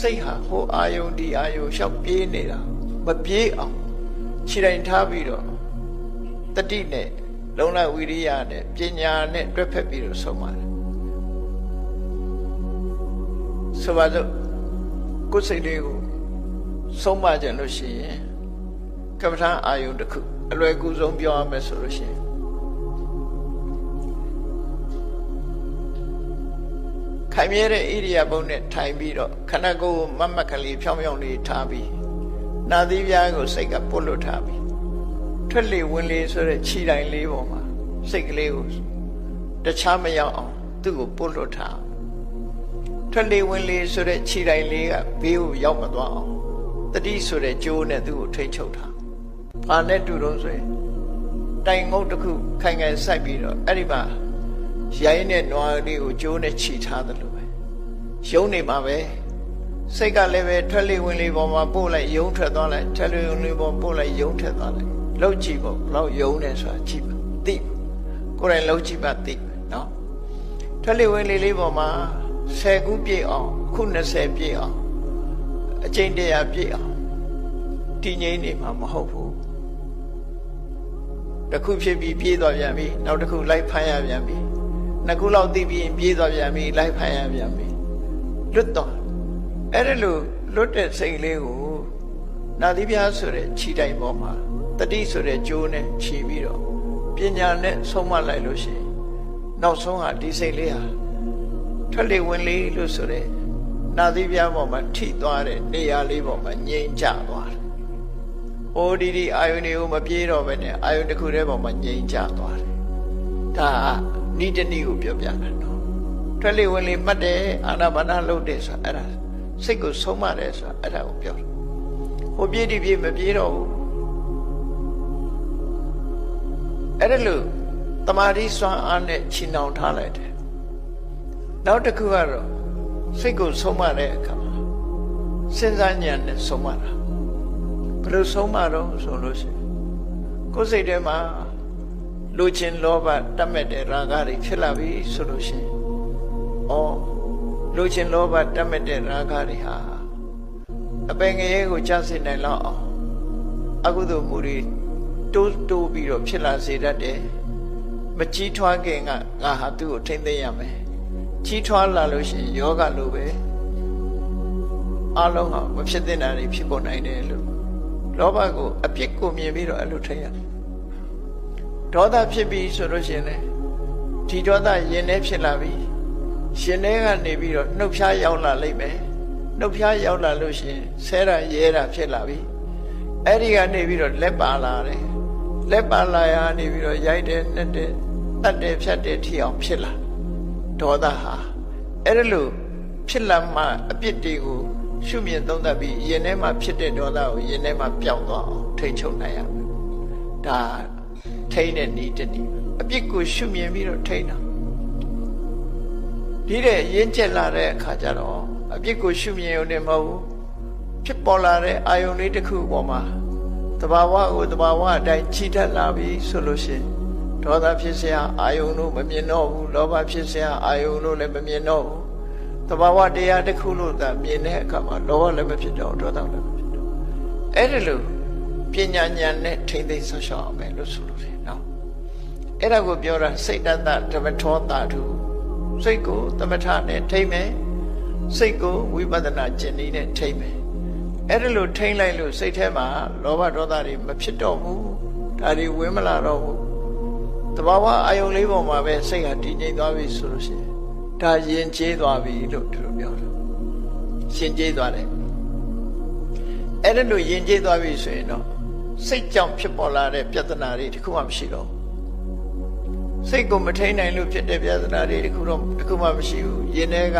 စိတ်ဟာဟိုအာယုံဒီအာယုံလျှောက်ပြေးနေတာမပြေးအောင်ခြေတိုင်းထားပြီးတော့တတိနဲ့လုံလဝိရိယနဲ့ပညာနဲ့တွဲဖက်ပြီးတော့ဆုံးပါတယ်ဆိုပါစို့ကိုယ်စိတ်လေးကိုဆုံးမကြလို့ရှိရင်ကမ္မထာအာယုံတစ်ခုအလွယ်ကူဆုံးပြောရမယ်ဆိုလို့ရှိရင် ခိုင်မြဲတဲ့ဣရိယာပုနဲ့ထိုင်ပြီးတော့ခန္ဓာကိုယ်ကိုမတ်မတ်ကလေးဖြောင်းဖြောင်းလေးထားပြီးနာသီးပြားကိုစိတ်ကပုတ်လွတ်ထားပြီးထွက်လေဝင်လေဆိုတဲ့ခြေတိုင်းလေးပေါ်မှာစိတ်ကလေးကိုတခြားမရောက်အောင်သူ့ကိုပုတ်လွတ်ထားထွက်လေဝင်လေဆိုတဲ့ခြေတိုင်းလေးကဘေးကိုရောက်မသွားအောင်တတိဆိုတဲ့ကြိုးနဲ့သူ့ကိုထိတ်ချုပ်ထား။ဘာနဲ့တူတော့ဆိုရင်တိုင်ငုတ်တစ်ခုခိုင်ခိုင်စိုက်ပြီးတော့အဲ့ဒီမှာ ရိုင်းတဲ့နွားလေးကိုကြိုးနဲ့ခြိထားတယ်လို့ပဲရုံးနေမှာပဲစိတ်ကလည်းပဲထွက်လေဝင်လေပေါ်မှာပို့လိုက်ယုံထွက်သွားလိုက်ထွက်လေဝင်လေပေါ်ပို့လိုက်ယုံထွက်သွားလိုက်လောက်ကြည့်ပေါ့ဘလောက်ယုံနေဆိုတာကြည့်ပါသိပါကိုယ်တိုင်လောက်ကြည့်ပါသိပါနော်ထွက်လေဝင်လေလေးပေါ်မှာ10ခုပြည့်အောင်ခု20ပြည့်အောင်အကျင့်တရားပြည့်အောင်တည်ငြိမ်နေမှာမဟုတ်ဘူးတစ်ခုဖြစ်ပြီးပြေးသွားပြန်ပြီနောက်တစ်ခုလိုက်ဖမ်းရပြန်ပြီ နှစ်ခုလောက်သိပြီးရင်ပြေးသွားပြန်ပြီလိုက်ဖမ်းရပြန်ပြီလွတ်သွားအဲ့ဒါလို့လွတ်တဲ့စိတ်လေးကိုနာသီပြားဆိုတဲ့ခြိတိုင်ပေါ်မှာတတိဆိုတဲ့ကြိုးနဲ့ခြိပြီးတော့ပညာနဲ့ဆုံးမလိုက်လို့ရှိရင်နောက်ဆုံးဟာဒီစိတ်လေးဟာထွက်လေဝင်လေလို့ဆိုတဲ့နာသီပြားပေါ်မှာထိသွားတဲ့နေရာလေးပေါ်မှာငြိမ်ချသွားတယ်။အိုဒီဒီအာယုန်တွေကိုမပြေးတော့ဘဲနဲ့အာယုန်တစ်ခုတည်းပေါ်မှာငြိမ်ချသွားတယ်။ဒါ နိတဏီကိုပြောပြတာနော်။ထွက်လေဝင်လေမှတ်တယ်အာနာပါနာလုပ်တယ်ဆိုတာအဲ့ဒါစိတ်ကိုဆုံးမတယ်ဆိုတာအဲ့ဒါကိုပြောတယ်။ဟိုပြေးဒီပြေးမပြေးတော့ဘူး။အဲ့ဒါလို့တမာတိစွမ်းအားနဲ့ချီနှောင်ထားလိုက်တယ်။နောက်တစ်ခုကတော့စိတ်ကိုဆုံးမတဲ့အခါမှာစဉ်းစားဉာဏ်နဲ့ဆုံးမတာဘယ်လိုဆုံးမတော့ဆိုလို့ရှိရင်ကိုယ်စိတ်ထဲမှာ လူချင်းလောဘတတ်မဲ့တဲ့ရာဂတွေဖြစ်လာပြီဆိုလို့ရှိရင်ဩလူချင်းလောဘတတ်မဲ့တဲ့ရာဂတွေဟာအပင်ငရဲကိုကြားစေနိုင်လောက်အောင်အကုသိုလ်မှုတွေတိုးတိုးပြီးတော့ဖြစ်လာစေတတ်တယ်မကြီးထွားခင်ကငါဟာသူ့ကိုထိမ့်သိမ်းရမယ်ကြီးထွားလာလို့ရှိရင်ယောဂလိုပဲအလုံးဟာမဖြစ်တဲ့နာတွေဖြစ်ပေါ်နိုင်တယ်လို့လောဘကိုအပြစ်ကိုမြင်ပြီးတော့အဲ့လိုထိရ ဒေါသဖြစ်ပြီးဆိုလို့ရှိရင်လေဒီဒေါသရင်ထဲဖြစ်လာပြီရှင်ထဲကနေပြီးတော့နှုတ်ဖျားရောက်လာလိမ့်မယ်နှုတ်ဖျားရောက်လာလို့ရှိရင်ဆဲတာရဲတာဖြစ်လာပြီအဲ့ဒီကနေပြီးတော့လက်ပါလာတယ်လက်ပါလာရနေပြီးတော့ရိုက်တယ်နှက်တယ်တတ်တယ်ဖြတ်တယ်ထီအောင်ဖြစ်လာဒေါသဟာအဲ့ဒါလို့ဖြစ်လာမှအပြစ်တွေကိုရှုမြင်သုံးသပ်ပြီးရင်ထဲမှာဖြစ်တဲ့ဒေါသကိုရင်ထဲမှာပျောက်သွားအောင်ထိတ်ချုပ်နိုင်ရမယ်ဒါ ထိန်းတဲ့ဤတနည်းအပြစ်ကိုရှုမြင်ပြီးတော့ထိန်းတာဒီတဲ့ရင်းကျက်လာတဲ့အခါကျတော့အပြစ်ကိုရှုမြင်ရုံနဲ့မဟုတ်ဘူးဖြစ်ပေါ်လာတဲ့အာယုန်လေးတစ်ခုပေါ်မှာတဘာဝကိုတဘာဝအတိုင်းချီတက်လာပြီဆိုလို့ရှိရင်ဒေါသဖြစ်เสียအာယုန်လို့မမြင်တော့ဘူးလောဘဖြစ်เสียအာယုန်လို့လည်းမမြင်တော့ဘူးတဘာဝတရားတစ်ခုလို့သာမြင်တဲ့အခါမှာလောဘလည်းမဖြစ်တော့ဒေါသလည်းမဖြစ်တော့အဲ့ဒီလို ပညာဉာဏ်နဲ့ထိမ့်သိမ်းဆောက်ရှောက်အောင်ပဲလို့ဆိုလို့တယ်နော်အဲ့ဒါကိုပြောတာစိတ်တတဓမ္မထောတာတုစိတ်ကိုသမထနဲ့ထိမ့်မယ်စိတ်ကိုဝိပဿနာကျင့်နည်းနဲ့ထိမ့်မယ်အဲ့ဒါလိုထိမ့်လိုက်လို့စိတ်ထဲမှာလောဘဒေါသတွေမဖြစ်တော့ဘူးဒါတွေဝင်မလာတော့ဘူးတဘာဝအာယုံလေးပေါ်မှာပဲစိတ်ဟာတည်ငြိမ်သွားပြီဆိုလို့ရှိရင်ဒါရင်ကျေးသွားပြီလို့သူတို့ပြောတယ်ရှင်ကျေးသွားတယ်အဲ့ဒါလို့ရင်ကျေးသွားပြီဆိုရင်တော့ စိတ်ကြောင့်ဖြစ်ပေါ်လာတဲ့ပြဿနာတွေတခုမှမရှိတော့စိတ်ကိုမထိန်နိုင်လို့ဖြစ်တဲ့ပြဿနာတွေတခုတော့တခုမှမရှိဘူးရင်ထဲက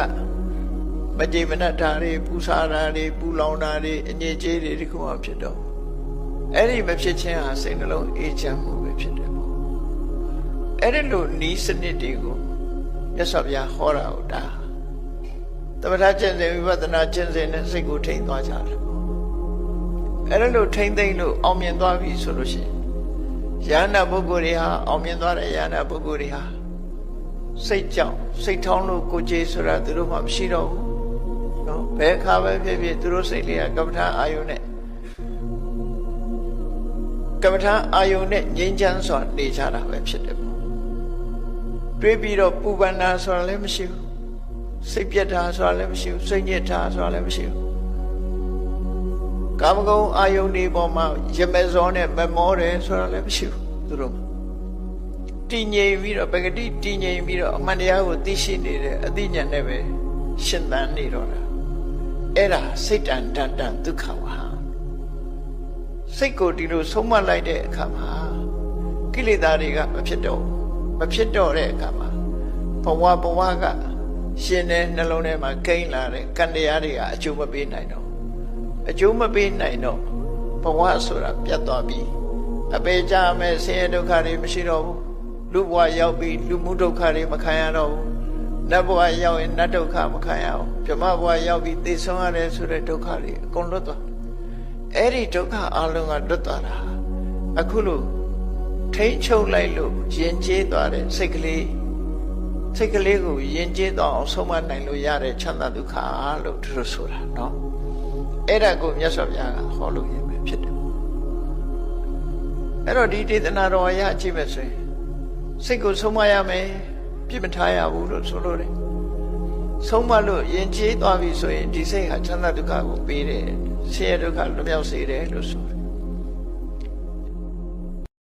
မကြေမနတ်ဓာတွေပူဆာတာတွေပူလောင်တာတွေအငြိကျေးတွေတခုမှဖြစ်တော့အဲ့ဒီမဖြစ်ခြင်းဟာစိတ်နှလုံးအေးချမ်းမှုပဲဖြစ်တယ်ပေါ့အဲ့ဒီလိုနီးစနစ်တွေကိုမြတ်စွာဘုရားဟောတာဟုတ်တာတပ္ပထကျင့်စဉ်ဝိပဿနာကျင့်စဉ်နဲ့စိတ်ကိုထိန်သွားကြတယ် အဲ့ဒါလို့ထိန်သိမ့်လို့အောင်မြင်သွားပြီဆိုလို့ရှိရင်ယန္နာပုဂ္ဂိုလ်တွေဟာအောင်မြင်သွားတဲ့ယန္နာပုဂ္ဂိုလ်တွေဟာစိတ်ကြောင့်စိတ်ထောင်းလို့ကိုကြည်ဆိုတာသူတို့မှမရှိတော့ဘူးနော်ဘယ်အခါပဲဖြစ်ဖြစ်သူတို့စိတ်လေးကကမ္မထာအာယုန်နဲ့ကမ္မထာအာယုန်နဲ့ငြိမ်းချမ်းစွာနေကြတာပဲဖြစ်တယ်ပေါ့တွေးပြီးတော့ပူပန်တာဆိုတာလည်းမရှိဘူးစိတ်ပြတ်တာဆိုတာလည်းမရှိဘူးစိတ်ညစ်တာဆိုတာလည်းမရှိဘူး ကာမဂုဏ်အာယုန်ဒီပေါ်မှာရမဇောနဲ့မမောတယ်ဆိုတာလည်းမရှိဘူးသူတို့တည်ငြိမ်ပြီးတော့ပဂတိတည်ငြိမ်ပြီးတော့အမှန်တရားကိုသိရှိနေတဲ့အသိဉာဏ်နဲ့ပဲရှင်သန်နေတော့တာအဲ့ဒါစိတ်တန်တန်တန်ဒုက္ခဝါစိတ်ကိုဒီလိုဆုံးမလိုက်တဲ့အခါမှာကိလေသာတွေကမဖြစ်တော့မဖြစ်တော့တဲ့အခါမှာဘဝဘဝကရှင်တဲ့နှလုံးထဲမှာကိန်းလာတဲ့ကံတရားတွေကအကျိုးမပေးနိုင်တော့ အကျိုးမပေးနိုင်တော့ဘဝဆိုတာပြတ်သွားပြီအပေကြမဲ့ဆင်းရဲဒုက္ခတွေမရှိတော့ဘူးလူဘဝရောက်ပြီးလူမှုဒုက္ခတွေမခံရတော့ဘူးနတ်ဘဝရောက်ရင်နတ်ဒုက္ခမခံရအောင်ဗြဟ္မဘဝရောက်ပြီးသိဆုံးရတယ်ဆိုတဲ့ဒုက္ခတွေအကုန်လွတ်သွားအဲ့ဒီဒုက္ခအလုံးကလွတ်သွားတာအခုလို့ထိမ့်ချုပ်လိုက်လို့ယဉ်ကျေးသွားတဲ့စိတ်ကလေးစိတ်ကလေးကိုယဉ်ကျေးသွားအောင်ဆုံးမနိုင်လို့ရတဲ့ချမ်းသာဒုက္ခလို့သူတို့ဆိုတာเนาะ အဲ့ဒါကိုမြတ်စွာဘုရားကဟောလို့ရမယ်ဖြစ်တယ်အဲ့တော့ဒီဒေသနာတော်အရကြည့်မယ်ဆိုရင်စိတ်ကိုဆုံးမရမယ်ပြစ်မထားရဘူးလို့ဆိုလို့တယ်ဆုံးမလို့ယဉ်ကျေးသွားပြီဆိုရင်ဒီစိတ်ဟာချမ်းသာဒုက္ခကိုပေးတယ်ဆင်းရဲဒုက္ခလွတ်မြောက်စေတယ်လို့ဆိုတယ်